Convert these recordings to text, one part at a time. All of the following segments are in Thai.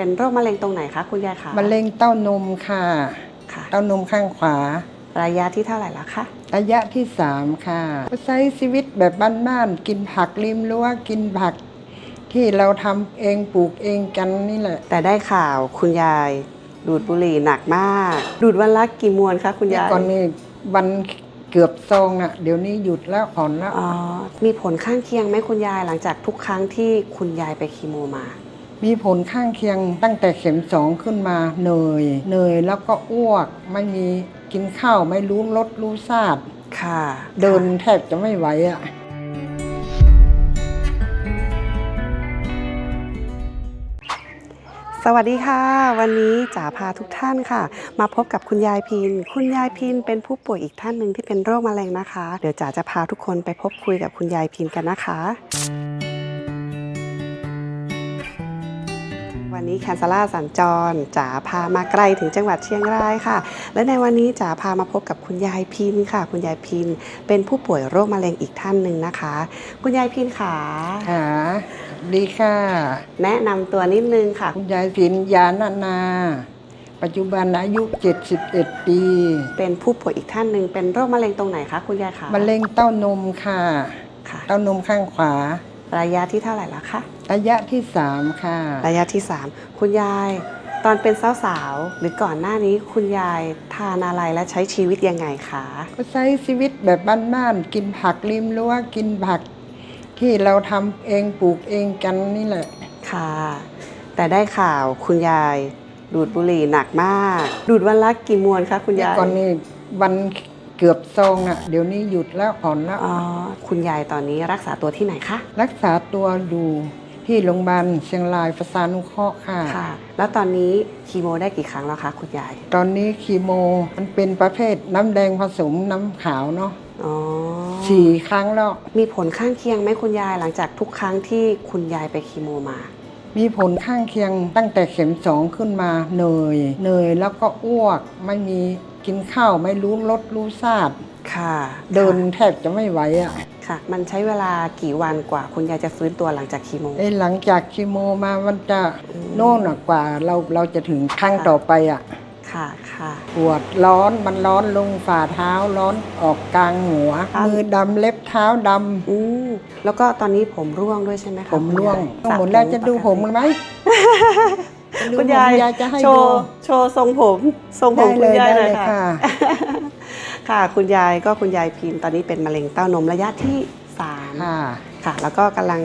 เป็นโรคมะเร็งตรงไหนคะคุณยายคะมะเร็งเต้านมค่ะ ค่ะ เต้านมข้างขวา ระยะที่เท่าไหร่แล้วคะ ระยะที่สามค่ะใช้ชีวิตแบบบ้านๆกินผักริมรั้วกินผัก ที่เราทำเองปลูกเองกันนี่แหละ แต่ได้ข่าวคุณยาย ดูดบุหรี่หนักมาก ดูดวันละกี่มวนคะคุณยายก่อนนี้วันเกือบซองน่ะ เดี๋ยวนี้หยุดแล้วผ่อนแล้ว อ๋อมีผลข้างเคียงไหมคุณยายหลังจากทุกครั้งที่คุณยายไปคีโมมา มีผลข้างเคียงตั้งแต่เข็มสองขึ้นมาเหนื่อยเหนื่อยแล้วก็อ้วกไม่มีกินข้าวไม่รู้รสรู้ชาติค่ะ เดินแทบจะไม่ไหวอะสวัสดีค่ะ วันนี้จ๋าพาทุกท่านค่ะ มาพบกับคุณยายพิน คุณยายพินเป็นผู้ป่วยอีกท่านหนึ่งที่เป็นโรคมะเร็งนะคะ เดี๋ยวจ๋าจะพาทุกคนไปพบคุยกับคุณยายพินกันนะคะ วันนี้แคนซาล่าสัญจรจ๋าพามาไกลถึงจังหวัดเชียงรายค่ะ และในวันนี้จ๋าพามาพบกับคุณยายพินค่ะ คุณยายพินเป็นผู้ป่วยโรคมะเร็งอีกท่านหนึ่งนะคะ คุณยายพินค่ะค่ะดีค่ะ แนะนำตัวนิดนึงค่ะ คุณยายพินยานานา ปัจจุบันอายุ 71 ปีเป็นผู้ป่วยอีกท่านหนึ่งเป็นโรคมะเร็งตรงไหนคะคุณยายคะมะเร็งเต้านมค่ะ ค่ะ เต้านมข้างขวา ระยะที่เท่าไหร่แล้วคะ ระยะที่สามค่ะ ระยะที่ 3 คุณยายตอนเป็นสาวๆหรือก่อนหน้านี้คุณยายทานอะไรและใช้ชีวิตยังไงคะก็ใช้ชีวิตแบบบ้านๆกินผักริมรั้วกินผัก ที่เราทำเองปลูกเองกันนี่แหละ ค่ะ แต่ได้ข่าวคุณยายดูดบุหรี่หนักมาก ดูดวันละกี่มวนคะคุณยาย ก่อนนี้วัน เกือบซองอะเดี๋ยวนี้หยุดแล้วผ่อนแล้ว อ๋อคุณยายตอนนี้รักษาตัวที่ไหนคะ รักษาตัวอยู่ที่โรงพยาบาลเชียงรายประสานุเคราะห์ค่ะ ค่ะ แล้วตอนนี้คีโมได้กี่ครั้งแล้วคะคุณยาย ตอนนี้คีโมมันเป็นประเภทน้ำแดงผสมน้ำขาวเนาะอ๋อสี่ครั้งแล้ว มีผลข้างเคียงไหมคุณยายหลังจากทุกครั้งที่คุณยายไปคีโมมา มีผลข้างเคียงตั้งแต่เข็มสองขึ้นมาเหนื่อยเหนื่อยแล้วก็อ้วกไม่มี กินข้าวไม่รู้รสรู้ชาติค่ะเดินค่ะแทบจะไม่ไหวอะค่ะ มันใช้เวลากี่วันกว่า คุณยายจะฟื้นตัวหลังจากคีโมไอ้หลังจากคีโมมามันจะอืมโน่นอะกว่าเราเราจะถึงครั้งต่อไปอะค่ะค่ะปวดร้อนมันร้อนลงฝ่าเท้าร้อนออกกลางหัวครับมือดำเล็บเท้าดำอืมแล้วก็ตอนนี้ผมร่วงด้วยใช่ไหมคะผมร่วงคุณยายหมดแล้วจะดูผมปกมันไหมจะดู คุณผมยายยายจะให้โชดูว์โชว์ทรงผมทรงผได้มเลคุณยยาได้ยเลเลยยค่ะค่ะ ค่ะคุณยายก็คุณยายพิมพ์ตอนนี้เป็นมะเร็งเต้านมระยะที่สามค่ะค่ะแล้วก็กำลัง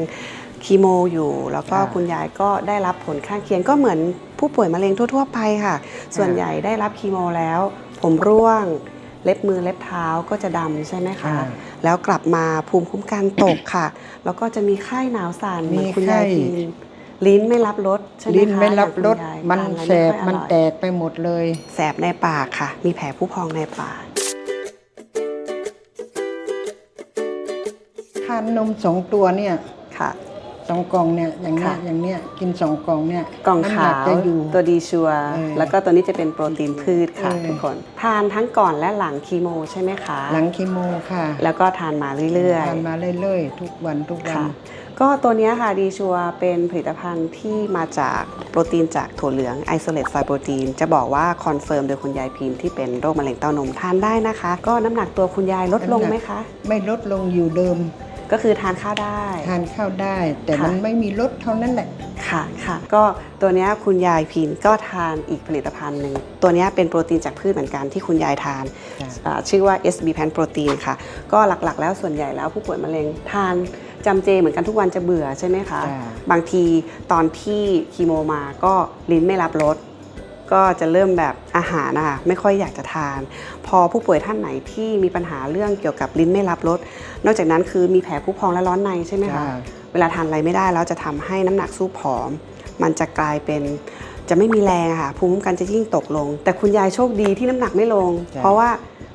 คีโมอยู่ แล้วก็ค่ะคุณยายก็ได้รับผลข้างเคียงก็เหมือนผู้ป่วยมะเร็งทั่ว ๆ ไปค่ะ ส่วนใหญ่ได้รับคีโมแล้ว ผมร่วงเล็บมือเล็บเท้าก็จะดำใช่ไหมคะค่ะแล้วกลับมาภูมิคุ้มกันตกค่ะ แล้วก็จะมีไข้หนาวสั่นเหมือนคุณยายมีไข้พิมพ์ ลิ้นไม่รับรสใช่ไหมคะลิ้นไม่รับรสอย่างคุณยายมันทาอะไรแสบไค่อยมันอร่อยแตกไปหมดเลย แสบในปากค่ะ มีแผลผู้พองในปาก ทานนมสองตัวเนี่ย ค่ะ สองกล่องเนี่ยอย่างเนี้ยค่ะ อย่างเนี้ยกินสองกล่องเนี่ยกล่องน้ำหขานัวจะอยู่ ตัวดีชัวร์เออแล้วก็ตัวนี้จะเป็นโปรตีนพืชค่ะเออ ทุกคน ทานทั้งก่อนและหลังคีโมใช่ไหมคะ หลังคีโมค่ะแล้วก็ทานมาเรื่อยทานมาเรื่อยๆ ทุกวันทุกๆ วัน ค่ะ ก็ตัวเนี้ยค่ะดีชัวร์เป็นผลิตภัณฑ์ที่มาจากโปรตีนจากถั่วเหลืองไอโซเลตไฟโปรตีนจะบอกว่าคอนเฟิร์มโดยคุณยายพิมพ์ที่เป็นโรคมะเร็งเต้านมทานได้นะคะ ก็น้ำหนักตัวคุณยายลดลงไหมคะ ไม่ลดลงอยู่เดิม ก็คือทานข้าวได้ ทานข้าวได้ แต่ค่ะ มันไม่มีลดเท่านั้นแหละ ค่ะค่ะก็ตัวเนี้ยคุณยายพินก็ทานอีกผลิตภัณฑ์หนึ่งตัวเนี้ยเป็นโปรตีนจากพืชเหมือนกันที่คุณยายทานค่ะอ่าชื่อว่า SB Pan Protein ค่ะ ก็หลักๆ แล้วส่วนใหญ่แล้วผู้ป่วยมะเร็งทานจำเจเหมือนกันทุกวันจะเบื่อใช่ไหมคะ จ้ะ บางทีตอนที่คีโมมาก็ลิ้นไม่รับรสก็จะเริ่มแบบอาหารนะคะไม่ค่อยอยากจะทาน พอผู้ป่วยท่านไหนที่มีปัญหาเรื่องเกี่ยวกับลิ้นไม่รับรส นอกจากนั้นคือมีแผลผู้พองและร้อนในใช่ไหมคะจ้ะเวลาทานอะไรไม่ได้แล้วจะทำให้น้ำหนักสู้ผอม มันจะกลายเป็นจะไม่มีแรงอะค่ะภูมิคุ้มกันจะยิ่งตกลง แต่คุณยายโชคดีที่น้ำหนักไม่ลงจ้ะเพราะว่า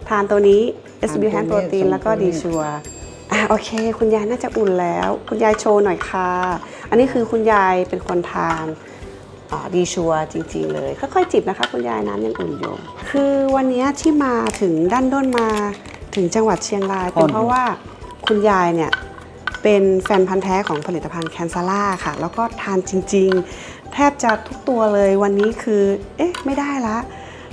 ทานตัวนี้ทาน SB ตัว Hand นี้ Protein ส่งแล้วก็ตัวนี้ดีชัวอะโอเค คุณยายน่าจะอุ่นแล้ว คุณยายโชว์หน่อยค่ะ อันนี้คือคุณยายเป็นคนทานดีชัวจริง ๆ เลยค่อยๆจิบนะคะ คุณยายน้ำยังอุ่นอยู่ คือวันนี้ที่มาถึงด้านด้นมาถึงจังหวัดเชียงรายเป็นเพราะว่า คุณยายเนี่ยเป็นแฟนพันธ์แท้ของผลิตภัณฑ์แคนซาล่าค่ะ แล้วก็ทานจริง ๆ แทบจะทุกตัวเลยวันนี้คือ เอ๊ะ ไม่ได้ละ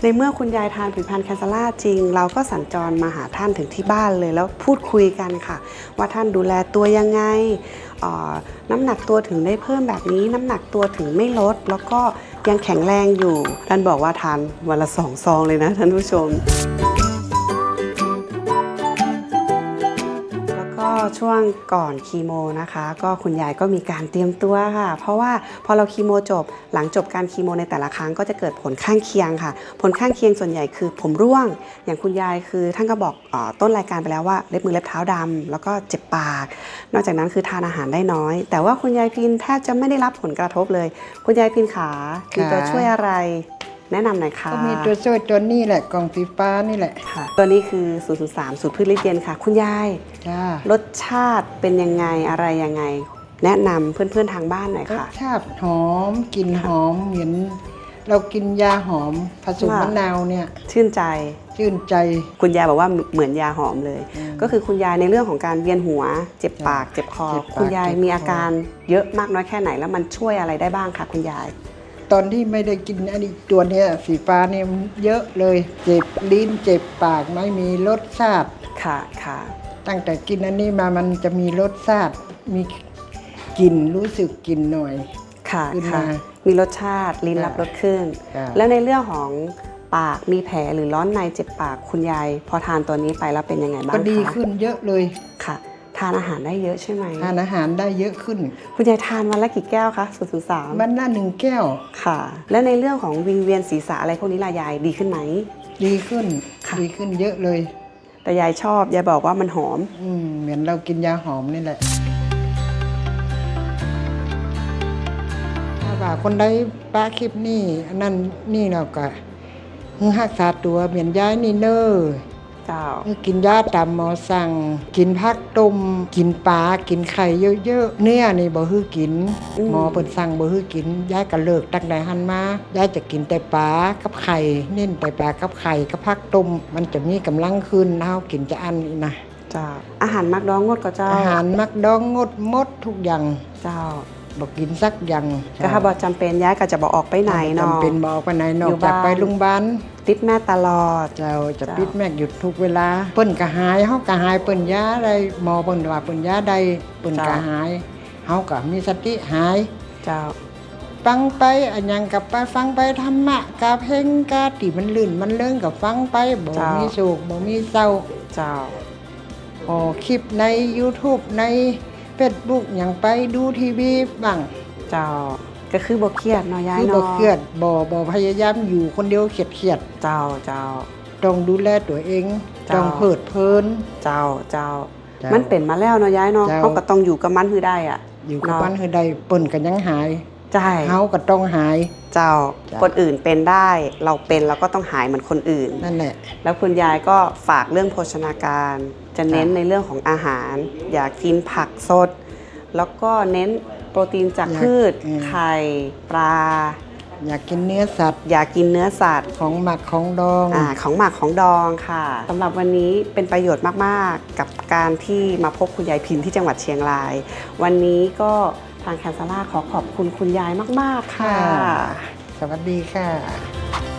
ในเมื่อคุณยายทานผลิตภัณฑ์แคนซาล่าจริง เราก็สัญจรมาหาท่านถึงที่บ้านเลยแล้วพูดคุยกันค่ะ ว่าท่านดูแลตัวยังไง น้ำหนักตัวถึงได้เพิ่มแบบนี้ น้ำหนักตัวถึงไม่ลด แล้วก็ยังแข็งแรงอยู่ ท่านบอกว่าทานวันละสองซองเลยนะท่านผู้ชม ช่วงก่อนคีโมนะคะ ก็คุณยายก็มีการเตรียมตัวค่ะ เพราะว่าพอเราคีโมจบ หลังจบการคีโมในแต่ละครั้งก็จะเกิดผลข้างเคียงค่ะ ผลข้างเคียงส่วนใหญ่คือผมร่วง อย่างคุณยายคือท่านก็บอกเออต้นรายการไปแล้วว่าเล็บมือเล็บเท้าดำแล้วก็เจ็บปาก นอกจากนั้นคือทานอาหารได้น้อย แต่ว่าคุณยายพินแทบจะไม่ได้รับผลกระทบเลย คุณยายพินขามีตัวค่ะช่วยอะไร แนะนำหน่อยค่ะก็มีตัวช่วยตัวนี้แหละกล่องสีฟ้านี่แหละค่ะ ตัวนี้คือ 003 สูตรพืชลิเย็นค่ะ คุณยายจ้ารสชาติเป็นยังไงอะไรยังไง แนะนำเพื่อนๆทางบ้านหน่อยรสค่ะ ชาติหอมกลิ่นหอมเหมือนเรากินยาหอมผสมค่ะ มะนาวเนี่ย ชื่นใจ ชื่นใจ คุณยายบอกว่าเหมือนยาหอมเลย อืมก็คือคุณยายในเรื่องของการเวียนหัว เจ็บปาก เจ็บคอ เจ็บปากคุณยายเจ็บคอ มีอาการเยอะมากน้อยแค่ไหนแล้วมันช่วยอะไรได้บ้างคะคุณยาย ตอนที่ไม่ได้กินอันนี้ตัวเนี้ยสีฟ้าเนี่ยมันเยอะเลย เจ็บลิ้นเจ็บปากไม่มีรสชาติ ค่ะค่ะตั้งแต่กินอันนี้มามันจะมีรสชาติมีกลิ่นรู้สึกกลิ่นหน่อย ค่ะขึ้นค่ะ มา มีรสชาติลิ้นค่ะรับรสขึ้น ค่ะ แล้วในเรื่องของปากมีแผลหรือร้อนในเจ็บปากคุณยาย พอทานตัวนี้ไปแล้วเป็นยังไงบ้างก็คะดีขึ้นเยอะเลยค่ะ ทานอาหารได้เยอะใช่ไหมทานอาหารได้เยอะขึ้น คุณยายทานวันละกี่แก้วคะศูนย์ศูนย์สามมันหน้าหนึ่งแก้วค่ะ แล้วในเรื่องของวิงเวียนศีรษะอะไรพวกนี้ล่ะยายดีขึ้นไหม ดีขึ้นค่ะดีขึ้นเยอะเลย แต่ยายชอบยายบอกว่ามันหอมอืมเหมือนเรากินยาหอมนี่แหละถ้าว่าคนใดป้าคลิปนี่อันนั้นนี่เราก็ฮึหักษาตัวเหมือนย้ายนี่เนอร์ เจ้า กินยาตามหมอสั่ง กินผักต้มกินปลากินไข่เยอะๆเนื้อนี่บ่ฮือกินอืมหมอเปิดสั่งบ่ฮือกินยายก็เลิกตั้งแต่หันมายายจะกินแต่ปลากับไข่เน้นแต่ปลากับไข่กับผักต้มมันจะมีกำลังขึ้นเฮากินจะอันนี่นะเจ้าอาหารมักดองงดก็เจ้าอาหารมักดองงดหมดทุกอย่างเจ้า บอกกินสักอย่างก็ถ้าบอกจำเป็นยายก็จะบอกออกไปไหนเนาะจำเป็นบอกไปไหนนออยู่กจากบ้านไปโรงพยาบาลติดแม่ตลอด เราจะจ้ะปิดแม็กหยุดทุกเวลา เปิ้นก็หายเฮาก็หายเปิ้นยาได้หมอเปิ้นว่าเปิ้นยาได้เปิ้นก็หายเฮาก็มีสติหายเจ้าฟังไปอันหยังกับไปฟังไปธรรมะกาเพลงกาที่มันลื่นมันเลื่องกับฟังไปบ่จ้ะมีโศกบ่มีเศร้าเจ้าอ๋อคลิปใน YouTube ใน Facebook หยังไปดูทีวีบ้างเจ้าก็คือบเครียดเนาะยายคือบ่เนาะเครียดบ่บ่พยายามอยู่คนเดียวเครียดๆเจ้าเจ้าต้องดูแลตัวเอง เจ้า ต้องเพิดเพลิน เจ้าเจ้า เจ้ามัมันเป็นมาแล้วเนาะยายเนาะเจ้า เขาก็ต้องอยู่กับมันคือได้อะ อยู่กับเนาะบ้านคือใดเปิ่นกันยังหายใช่เฮาก็ต้องหาย เจ้า เจ้า คนอื่นเป็นได้ เราเป็นเราก็ต้องหายเหมือนคนอื่น นั่นแหละ แล้วคุณยายก็ฝากเรื่องโภชนาการ จะเน้นจ้ะในเรื่องของอาหาร อยากกินผักสด แล้วก็เน้นโปรตีนจากอยากพืชอืมไข่ ปลา อยากกินเนื้อสัตว์อยากกินเนื้อสัตว์ของหมักของดอง อาของหมักของดองค่ะสำหรับวันนี้เป็นประโยชน์มาก ๆ กับการที่มาพบคุณยายพินที่จังหวัดเชียงราย วันนี้ก็ทางแคนซาร่าขอขอบคุณคุณยายมาก ๆ ค่ะสวัสดีค่ะ